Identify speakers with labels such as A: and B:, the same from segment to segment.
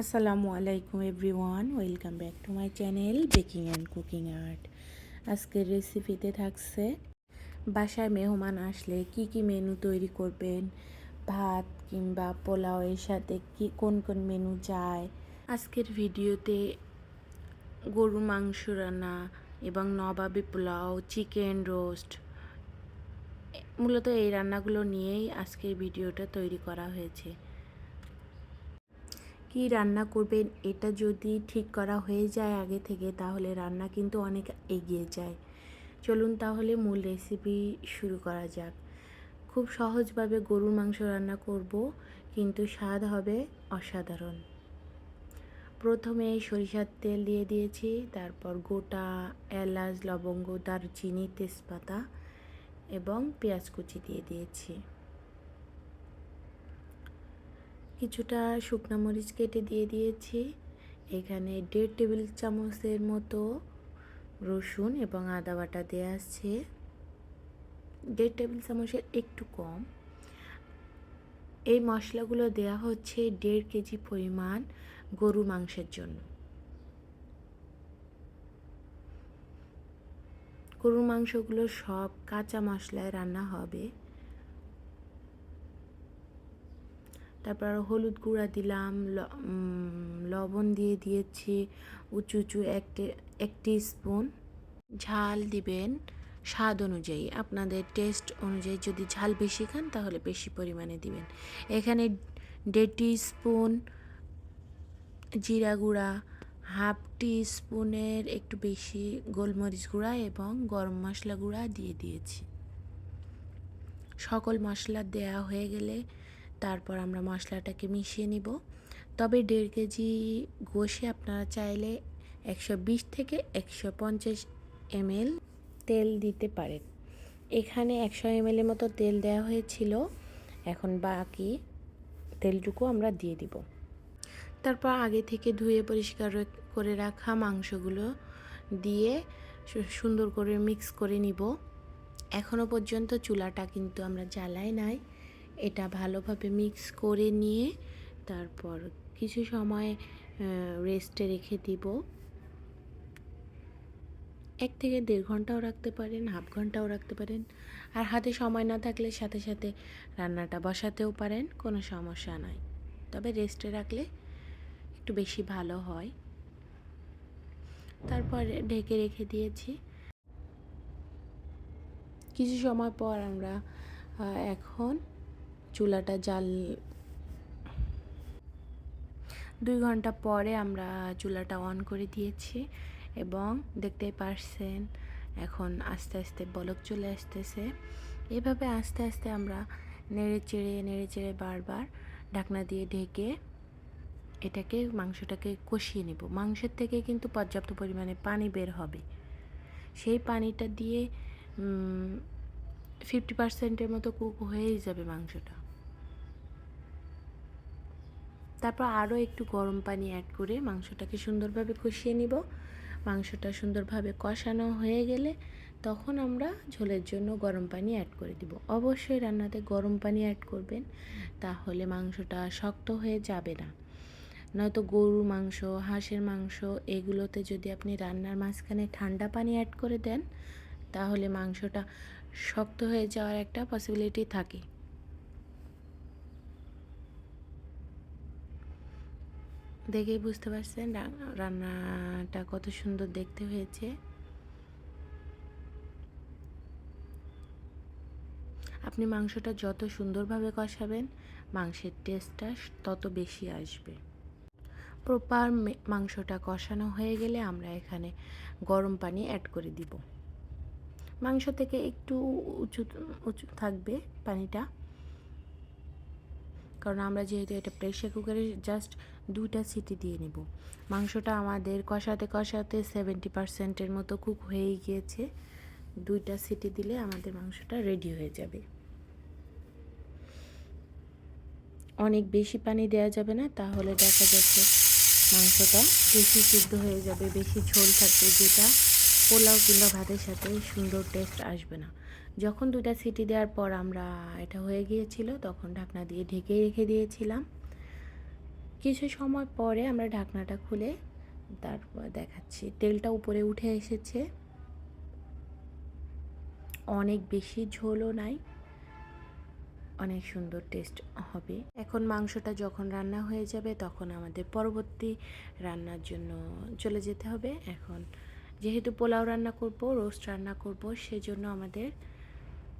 A: আসসালামু আলাইকুম everyone, welcome back to my channel baking and cooking art. আজকের রেসিপিতে থাকছে, বাসায় মেহমান আসলে কি কি মেনু তৈরি করবেন? ভাত কিংবা পোলাও এর সাথে কি, কোন কোন মেনু যায়? আজকের ভিডিওতে গরু মাংস রান্না এবং নবাবি পোলাও, চিকেন রোস্ট, মূলত এই রান্নাগুলো নিয়েই আজকের ভিডিওটা তৈরি করা হয়েছে। কি রান্না করবেন, এটা যদি ঠিক করা হয়ে যায় আগে থেকে, তাহলে রান্না কিন্তু অনেক এগিয়ে যায়। চলুন তাহলে মূল রেসিপি শুরু করা যাক। খুব সহজভাবে গরুর মাংস রান্না করব, কিন্তু স্বাদ হবে অসাধারণ। প্রথমে সরিষার তেল দিয়ে দিয়েছি, তারপর গোটা এলাচ, লবঙ্গ, দারচিনি, তেজপাতা এবং পেঁয়াজ কুচি দিয়ে দিয়েছি। কিছুটা শুকনো মরিচ কেটে দিয়ে দিয়েছি। এখানে দেড় টেবিল চামচের মতো রসুন এবং আদা বাটা দেওয়া আছে। দেড় টেবিল চামচের একটু কম। এই মশলাগুলো দেয়া হচ্ছে দেড় কেজি পরিমাণ গরু মাংসের জন্য। গরুর মাংসগুলো সব কাঁচা মশলায় রান্না হবে। তারপর হলুদ গুঁড়া দিলাম লবণ দিয়ে দিয়েছি, উঁচু উঁচু একটি স্পুন ঝাল দিবেন স্বাদ অনুযায়ী, আপনাদের টেস্ট অনুযায়ী যদি ঝাল বেশি খান তাহলে বেশি পরিমাণে দিবেন। এখানে দেড় স্পুন জিরা গুঁড়া, হাফ টি স্পুনের একটু বেশি গোলমরিচ গুঁড়া এবং গরম মশলা গুঁড়া দিয়ে দিয়েছি। সকল মশলা দেয়া হয়ে গেলে তারপর আমরা মশলাটাকে মিশিয়ে নিব। তবে দেড় কেজি গোশে আপনারা চাইলে একশো বিশ থেকে একশো পঞ্চাশ এমএল তেল দিতে পারেন। এখানে একশো এমএলের মতো তেল দেওয়া হয়েছিল। এখন বাকি তেলটুকু আমরা দিয়ে দিব। তারপর আগে থেকে ধুয়ে পরিষ্কার করে রাখা মাংসগুলো দিয়ে সুন্দর করে মিক্স করে নিব। এখনও পর্যন্ত চুলাটা কিন্তু আমরা জ্বালাই নাই। এটা ভালোভাবে মিক্স করে নিয়ে তারপর কিছু সময় রেস্টে রেখে দিব। এক থেকে দেড় ঘন্টাও রাখতে পারেন, হাফ ঘন্টাও রাখতে পারেন। আর হাতে সময় না থাকলে সাথে সাথে রান্নাটা বসাতেও পারেন, কোনো সমস্যা নাই তবে রেস্টে রাখলে একটু বেশি ভালো হয়। তারপর ঢেকে রেখে দিয়েছি। কিছু সময় পর আমরা এখন চুলাটা জাল দুই ঘণ্টা পরে আমরা চুলাটা অন করে দিয়েছি এবং দেখতেই পারছেন এখন আস্তে আস্তে বলক চলে আসতেছে। এভাবে আস্তে আস্তে আমরা নেড়ে চেড়ে নেড়ে চেড়ে বারবার ঢাকনা দিয়ে ঢেকে এটাকে, মাংসটাকে কষিয়ে নেব। মাংসের থেকে কিন্তু পর্যাপ্ত পরিমাণে পানি বের হবে। সেই পানিটা দিয়ে ফিফটি পার্সেন্টের মতো কুক হয়েই যাবে মাংসটা। তারপর আরও একটু গরম পানি অ্যাড করে মাংসটাকে সুন্দরভাবে কষিয়ে নিব। মাংসটা সুন্দরভাবে কষানো হয়ে গেলে তখন আমরা ঝোলের জন্য গরম পানি অ্যাড করে দিব। অবশ্যই রান্নাতে গরম পানি অ্যাড করবেন, তাহলে মাংসটা শক্ত হয়ে যাবে না। নয়তো গরুর মাংস, হাঁসের মাংস, এগুলোতে যদি আপনি রান্নার মাঝখানে ঠান্ডা পানি অ্যাড করে দেন, তাহলে মাংসটা শক্ত হয়ে যাওয়ার একটা পসিবিলিটি থাকে। দেখেই বুঝতে পারছেন রান্নাটা কত সুন্দর দেখতে হয়েছে। আপনি মাংসটা যত সুন্দরভাবে কষাবেন, মাংসের টেস্টটা তত বেশি আসবে। প্রপার মাংসটা কষানো হয়ে গেলে আমরা এখানে গরম পানি অ্যাড করে দিব। মাংস থেকে একটু উঁচু উঁচু থাকবে পানিটা। কারণ আমরা যেহেতু এটা প্রেশার কুকারে জাস্ট দুটা সিটি দিয়ে নেব। মাংসটা আমাদের কষাতে কষাতে সেভেন্টি পারসেন্টের মতো কুক হয়ে গিয়েছে। দুইটা সিটি দিলে আমাদের মাংসটা রেডি হয়ে যাবে। অনেক বেশি পানি দেওয়া যাবে না, তাহলে দেখা যাচ্ছে মাংসটা বেশি সিদ্ধ হয়ে যাবে, বেশি ঝোল থাকবে, যেটা পোলাও কিংবা ভাতের সাথে সুন্দর টেস্ট আসবে না। যখন দুটা সিটি দেওয়ার পর আমরা এটা হয়ে গিয়েছিল, তখন ঢাকনা দিয়ে ঢেকে রেখে দিয়েছিলাম। কিছু সময় পরে আমরা ঢাকনাটা খুলে তারপর দেখাচ্ছি। তেলটা উপরে উঠে এসেছে। অনেক বেশি ঝোলও নাই। অনেক সুন্দর টেস্ট হবে। এখন মাংসটা যখন রান্না হয়ে যাবে, তখন আমাদের পরবর্তী রান্নার জন্য চলে যেতে হবে। এখন যেহেতু পোলাও রান্না করব, রোস্ট রান্না করব, সেজন্য আমাদের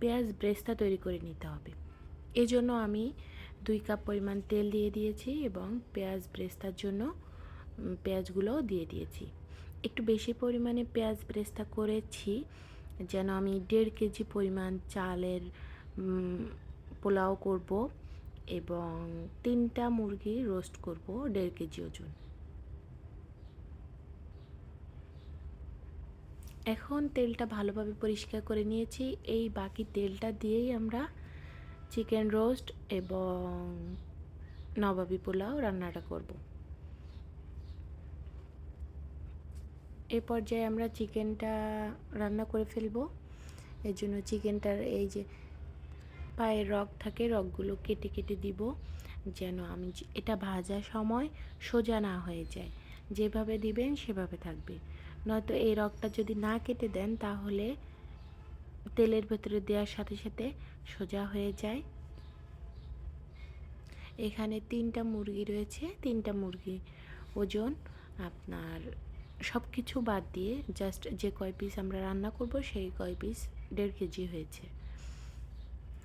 A: পেঁয়াজ ব্রেস্তা তৈরি করে নিতে হবে। এজন্য আমি দুই কাপ পরিমাণ তেল দিয়ে দিয়েছি এবং পেঁয়াজ ব্রেস্তার জন্য পেঁয়াজগুলোও দিয়ে দিয়েছি। একটু বেশি পরিমাণে পেঁয়াজ ব্রেস্তা করেছি, যেন আমি দেড় কেজি পরিমাণ চালের পোলাও করব এবং তিনটা মুরগি রোস্ট করব দেড় কেজি ওজন। এখন তেলটা ভালোভাবে পরিষ্কার করে নিয়েছি। এই বাকি তেলটা দিয়েই আমরা চিকেন রোস্ট এবং নবাবি পোলাও রান্নাটা করব। এ পর্যায়ে আমরা চিকেনটা রান্না করে ফেলব। এর জন্য চিকেনটার এই যে পায়ের রগ থাকে, রগগুলো কেটে কেটে দিব যেন আমি এটা ভাজার সময় সোজা না হয়ে যায়। যেভাবে দিবেন সেভাবে থাকবে। নয়তো এই রগটা যদি না কেটে দেন, তাহলে তেলের ভেতরে দেওয়ার সাথে সাথে সোজা হয়ে যায়। এখানে তিনটা মুরগি রয়েছে, তিনটা মুরগি ওজন আপনার সব কিছু বাদ দিয়ে জাস্ট যে কয় পিস আমরা রান্না করব, সেই কয় পিস দেড় কেজি হয়েছে।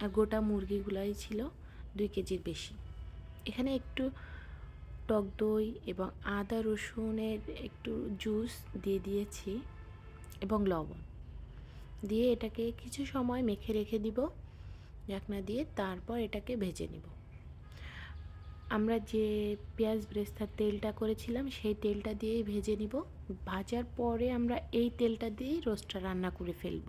A: আর গোটা মুরগিগুলাই ছিল দুই কেজির বেশি। এখানে একটু টক দই এবং আদা রসুনের একটু জুস দিয়ে দিয়েছি এবং লবণ। দিয়ে এটাকে কিছু সময় মেখে রেখে দিব, ঢাকনা দিয়ে তারপর এটাকে ভেজে নিব। আমরা যে পেঁয়াজ ব্রেস্তার তেলটা করেছিলাম, সেই তেলটা দিয়েই ভেজে নিব। ভাজার পরে আমরা এই তেলটা দিয়েই রোস্টটা রান্না করে ফেলব।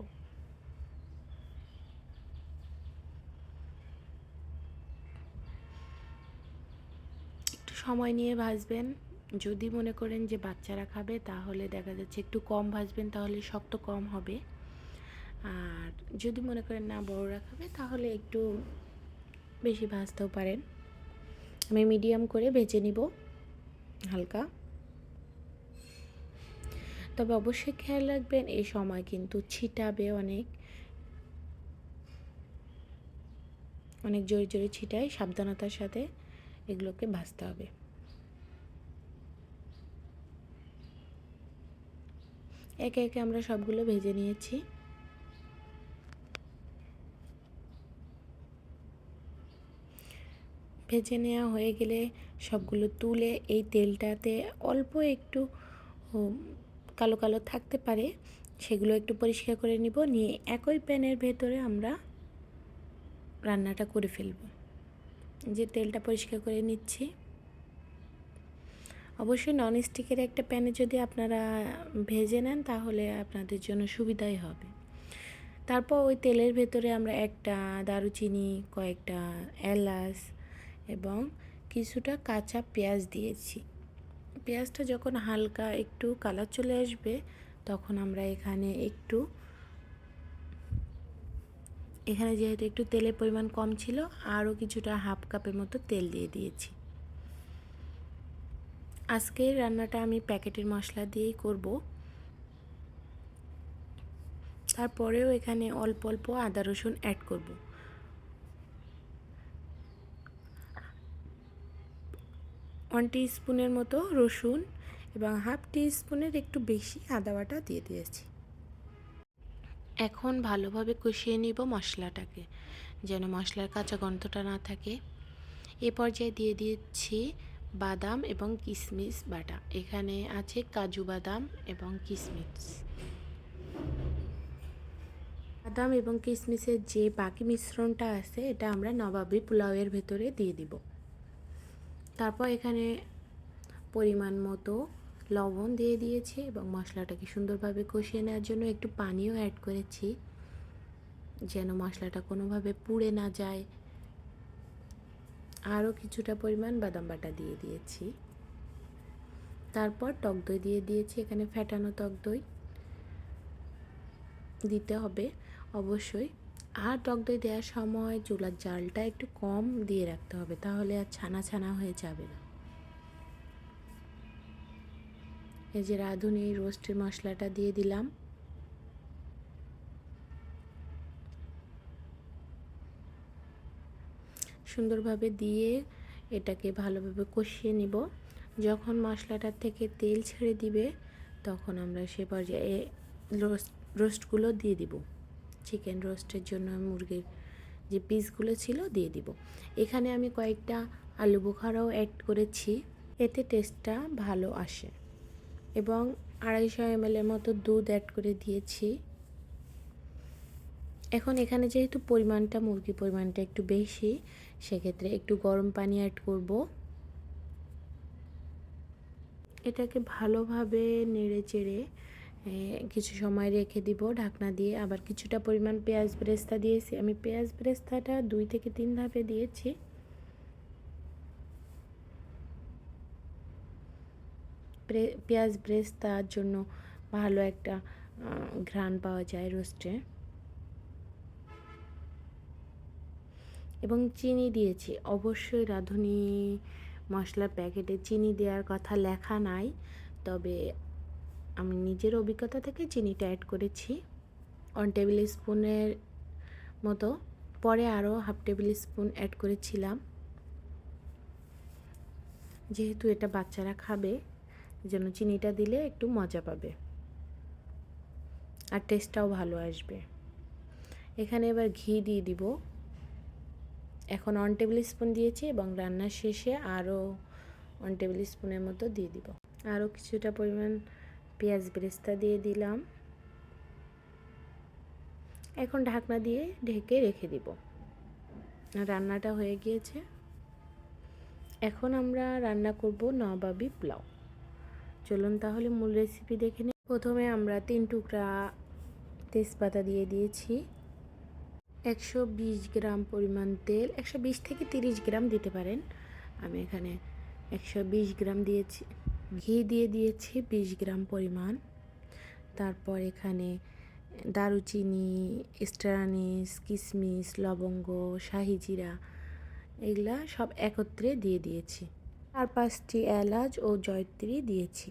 A: সময় নিয়ে ভাজবেন। যদি মনে করেন যে বাচ্চারা খাবে, তাহলে দেখা যাচ্ছে একটু কম ভাজবেন, তাহলে শক্ত কম হবে। আর যদি মনে করেন না বড়রা খাবে, তাহলে একটু বেশি ভাজতেও পারেন। আমি মিডিয়াম করে ভেজে নিব, হালকা। তবে অবশ্যই খেয়াল রাখবেন, এই সময় কিন্তু ছিটাবে অনেক। অনেক জোরে জোরে ছিটায় সাবধানতার সাথে। এগুলোকে ভাজতে হবে। একে একে আমরা সবগুলো ভেজে নিয়েছি। ভেজে নেওয়া হয়ে গেলে সবগুলো তুলে এই তেলটাতে অল্প একটু কালো কালো থাকতে পারে, সেগুলো একটু পরিষ্কার করে নিব, নিয়ে একই প্যানের ভেতরে আমরা রান্নাটা করে ফেলব। যে তেলটা পরিষ্কার করে নিচ্ছি। অবশ্যই নন স্টিকের একটা প্যানে যদি আপনারা ভেজে নেন, তাহলে আপনাদের জন্য সুবিধাই হবে। তারপর ওই তেলের ভেতরে আমরা একটা দারুচিনি, কয়েকটা এলাচ এবং কিছুটা কাঁচা পেঁয়াজ দিয়েছি। পেঁয়াজটা যখন হালকা একটু কালার চলে আসবে, তখন আমরা এখানে একটু এখানে যেহেতু একটু তেলের পরিমাণ কম ছিল, আরও কিছুটা হাফ কাপের মতো তেল দিয়ে দিয়েছি। আজকের রান্নাটা আমি প্যাকেটের মশলা দিয়েই করব। তারপরেও এখানে অল্প অল্প আদা রসুন অ্যাড করব। ওয়ান স্পুনের মতো রসুন এবং হাফ টি স্পুনের একটু বেশি আদা বাটা দিয়ে দিয়েছি। এখন ভালোভাবে কষিয়ে নিব মশলাটাকে, যেন মশলার কাঁচা গন্ধটা না থাকে। এ পর্যায়ে দিয়ে দিচ্ছি বাদাম এবং কিশমিশ বাটা। এখানে আছে কাজু বাদাম এবং কিশমিশ বাদাম এবং কিশমিশের যে বাকি মিশ্রণটা আছে, এটা আমরা নবাবি পোলাওয়ের ভেতরে দিয়ে দিব। তারপর এখানে পরিমাণ মতো লবণ দিয়ে দিয়েছি এবং মশলাটাকে সুন্দরভাবে কষিয়ে নেওয়ার জন্য একটু পানিও অ্যাড করেছি, যেন মশলাটা কোনোভাবে পুড়ে না যায়। আরও কিছুটা পরিমাণ বাদাম বাটা দিয়ে দিয়েছি। তারপর টক দই দিয়ে দিয়েছি, এখানে ফ্যাটানো টক দই। দিতে হবে অবশ্যই। আর টক দই দেওয়ার সময় চুলার জালটা একটু কম দিয়ে রাখতে হবে, তাহলে আর ছানা ছানা হয়ে যাবে না। এই যে রাঁধুনি রোস্টের মশলাটা দিয়ে দিলাম। সুন্দরভাবে দিয়ে এটাকে ভালোভাবে কষিয়ে নিব। যখন মশলাটার থেকে তেল ছেড়ে দিবে, তখন আমরা সে পর্যায়ে রোস্ট, রোস্টগুলো দিয়ে দিব। চিকেন রোস্টের জন্য মুরগির যে পিসগুলো ছিল দিয়ে দিব। এখানে আমি কয়েকটা আলু বোখারাও অ্যাড করেছি। এতে টেস্টটা ভালো আসে। এবং আড়াইশো এমএলের মতো দুধ অ্যাড করে দিয়েছি। এখন এখানে যেহেতু পরিমাণটা, মুরগির পরিমাণটা একটু বেশি, সেক্ষেত্রে একটু গরম পানি অ্যাড করব। এটাকে ভালোভাবে নেড়ে চেড়ে কিছু সময় রেখে দিব ঢাকনা দিয়ে। আবার কিছুটা পরিমাণ পেঁয়াজ ব্রেস্তা দিয়েছি। আমি পেঁয়াজ ব্রেস্তাটা দুই থেকে তিন ধাপে দিয়েছি। পেঁয়াজ ব্রেস্তার জন্য ভালো একটা ঘ্রাণ পাওয়া যায় রোস্টে। এবং চিনি দিয়েছি। অবশ্যই রাঁধুনি মশলার প্যাকেটে চিনি দেওয়ার কথা লেখা নাই, তবে আমি নিজের অভিজ্ঞতা থেকে চিনিটা অ্যাড করেছি। ওয়ান টেবিল স্পুনের মতো। পরে আরও হাফ টেবিল স্পুন অ্যাড করেছিলাম। যেহেতু এটা বাচ্চারা খাবে যেন চিনিটা দিলে একটু মজা পাবে। আর টেস্টটাও ভালো আসবে। এখানে এবার ঘি দিয়ে দিব। এখন ওয়ান টেবিল স্পুন দিয়েছি এবং রান্নার শেষে আরও ওয়ান টেবিল স্পুনের মতো দিয়ে দিব। আরও কিছুটা পরিমাণ পেঁয়াজ বেরেস্তা দিয়ে দিলাম। এখন ঢাকনা দিয়ে ঢেকে রেখে দিব। রান্নাটা হয়ে গিয়েছে। এখন আমরা রান্না করব নবাবি পোলাও। চলুন তাহলে মূল রেসিপি দেখে নিই। প্রথমে আমরা তিন টুকরা তেজপাতা দিয়ে দিয়েছি। একশো বিশ গ্রাম পরিমাণ তেল, একশো বিশ থেকে তিরিশ গ্রাম দিতে পারেন। আমি এখানে একশো বিশ গ্রাম দিয়েছি, ঘি দিয়ে দিয়েছি বিশ গ্রাম পরিমাণ। তারপর এখানে দারুচিনি স্টারানিস কিশমিশ লবঙ্গ, শাহি জিরা, এগুলা সব একত্রে দিয়ে দিয়েছি। চার পাঁচটি এলাচ ও জয়ত্রী দিয়েছি।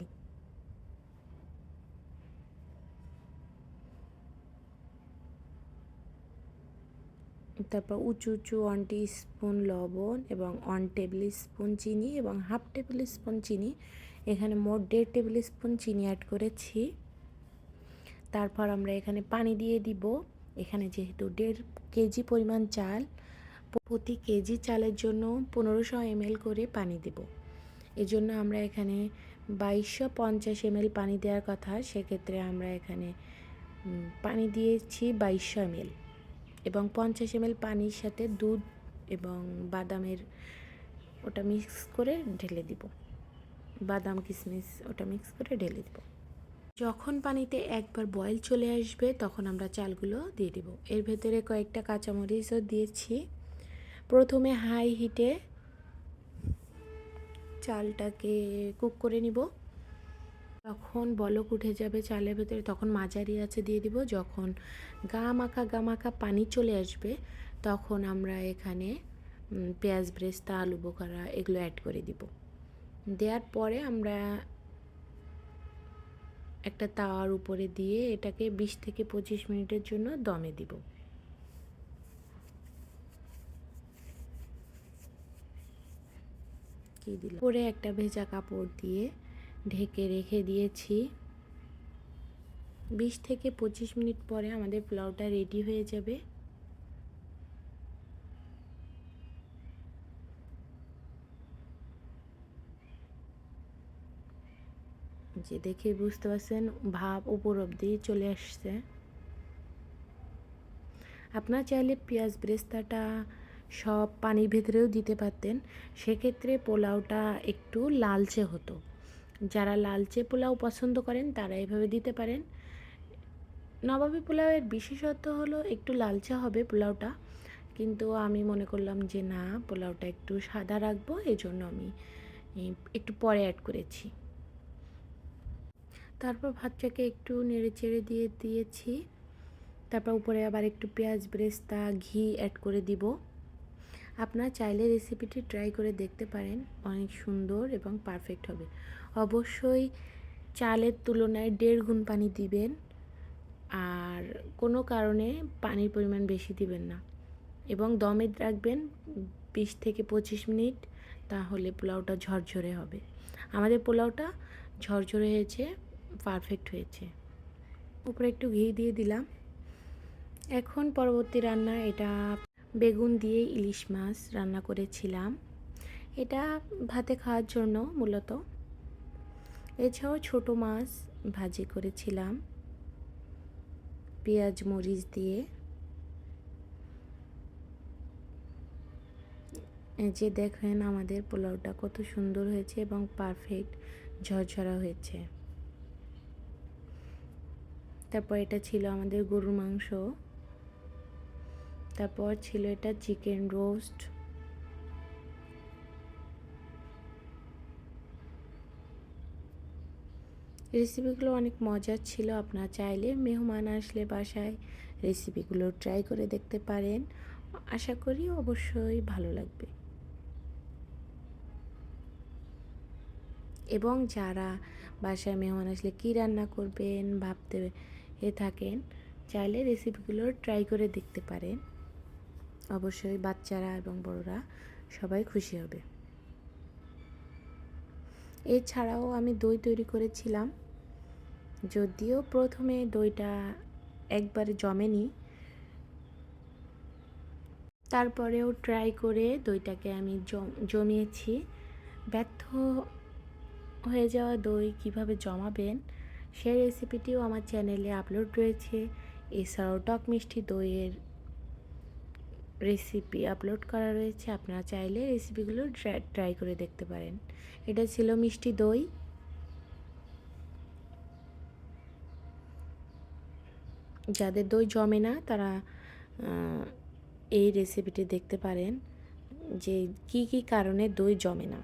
A: তারপর উঁচু উঁচু ওয়ান স্পুন লবণ এবং ওয়ান টেবিল স্পুন চিনি এবং হাফ টেবিল স্পুন চিনি, এখানে মোট দেড় টেবিল স্পুন চিনি অ্যাড করেছি। তারপর আমরা এখানে পানি দিয়ে দিব। এখানে যেহেতু দেড় কেজি পরিমাণ চাল প্রতি কেজি চালের জন্য পনেরোশো এমএল করে পানি দেব। এজন্য আমরা এখানে বাইশশো পঞ্চাশ এমএল পানি দেওয়ার কথা। সেক্ষেত্রে আমরা এখানে পানি দিয়েছি বাইশশো এমএল। এবং পঞ্চাশ এমএল পানির সাথে দুধ এবং বাদামের ওটা মিক্স করে ঢেলে দিব। বাদাম কিশমিশ ওটা মিক্স করে ঢেলে দিব। যখন পানিতে একবার বয়েল চলে আসবে, তখন আমরা চালগুলো দিয়ে দিব। এর ভেতরে কয়েকটা কাঁচামরিচও দিয়েছি। প্রথমে হাই হিটে চালটাকে কুক করে নিব। তখন বলক উঠে যাবে চালের ভেতরে, তখন মাঝারি আছে দিয়ে দিব। যখন গা মাখা গা মাখা পানি চলে আসবে, তখন আমরা এখানে পেঁয়াজ, ব্রেস্তা, আলু বোকারা এগুলো অ্যাড করে দিব। দেওয়ার পরে আমরা একটা তাওয়ার উপরে দিয়ে এটাকে বিশ থেকে পঁচিশ মিনিটের জন্য দমে দিব। কি দিল পরে একটা ভেজা কাপড় দিয়ে ঢেকে রেখে দিয়েছি। বিশ থেকে পঁচিশ মিনিট পরে আমাদের পোলাওটা রেডি হয়ে যাবে। যে দেখে বুঝতে পারছেন, ভাব উপর অব্দি চলে আসছে। আপনার চাইলে পেঁয়াজ ব্রেস্তাটা সব পানির ভেতরেও দিতে পারতেন। সেক্ষেত্রে পোলাওটা একটু লালচে হতো। যারা লালচে পোলাও পছন্দ করেন, তারা এভাবে দিতে পারেন। নবাবী পোলাওয়ের বিশেষত্ব হলো একটু লালচে হবে পোলাওটা। কিন্তু আমি মনে করলাম যে, না, পোলাওটা একটু সাদা রাখব এই জন্য আমি একটু পরে অ্যাড করেছি। তারপর ভাতটাকে একটু নেড়ে চেড়ে দিয়ে দিয়েছি। তারপর উপরে আবার একটু পেঁয়াজ, ব্রেস্তা, ঘি অ্যাড করে দিব। আপনার চাইলে রেসিপিটি ট্রাই করে দেখতে পারেন। অনেক সুন্দর এবং পারফেক্ট হবে। অবশ্যই চালের তুলনায় দেড় গুণ পানি দিবেন আর কোনো কারণে পানির পরিমাণ বেশি দিবেন না। এবং দমে রাখবেন বিশ থেকে পঁচিশ মিনিট, তাহলে পোলাওটা ঝরঝরে হবে। আমাদের পোলাওটা ঝরঝরে হয়েছে পারফেক্ট হয়েছে। উপরে একটু ঘি দিয়ে দিলাম। এখন পরবর্তী রান্না, এটা বেগুন দিয়ে ইলিশ মাছ রান্না করেছিলাম। এটা ভাতে খাওয়ার জন্য মূলত। এছাড়াও ছোট মাছ ভাজি করেছিলাম। পেঁয়াজ, মরিচ দিয়ে। যে দেখেন আমাদের পোলাওটা কত সুন্দর হয়েছে এবং পারফেক্ট ঝরঝরা হয়েছে। তারপর এটা ছিল আমাদের গরুর মাংস। তারপর ছিল এটা চিকেন রোস্ট। রেসিপিগুলো অনেক মজার ছিল, আপনারা চাইলে মেহমান আসলে বাসায় রেসিপিগুলো ট্রাই করে দেখতে পারেন। আশা করি অবশ্যই ভালো লাগবে। এবং যারা বাসায় মেহমান আসলে কী রান্না করবেন, ভাবতে এ থাকেন, চাইলে রেসিপিগুলো ট্রাই করে দেখতে পারেন। অবশ্যই বাচ্চারা এবং বড়রা সবাই খুশি হবে। এছাড়াও আমি দই তৈরি করেছিলাম। যদিও প্রথমে দইটা একবারে জমেনি। তারপরেও ট্রাই করে দইটাকে আমি জমিয়েছি। ব্যর্থ হয়ে যাওয়া দই কীভাবে জমাবেন সেই রেসিপিটিও আমার চ্যানেলে আপলোড রয়েছে। এছাড়াও টক মিষ্টি দইয়ের রেসিপি আপলোড করা রয়েছে, আপনারা চাইলে রেসিপিগুলো ট্রাই করে দেখতে পারেন। এটা ছিল মিষ্টি দই। যাদের দই জমে না, তারা এই রেসিপিটি দেখতে পারেন যে কি কি কারণে দই জমে না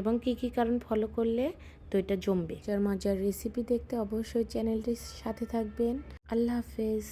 A: এবং কি কি কারণ ফলো করলে দইটা জমবে। মজার রেসিপি দেখতে অবশ্যই চ্যানেলটির সাথে থাকবেন। আল্লাহ হাফেজ।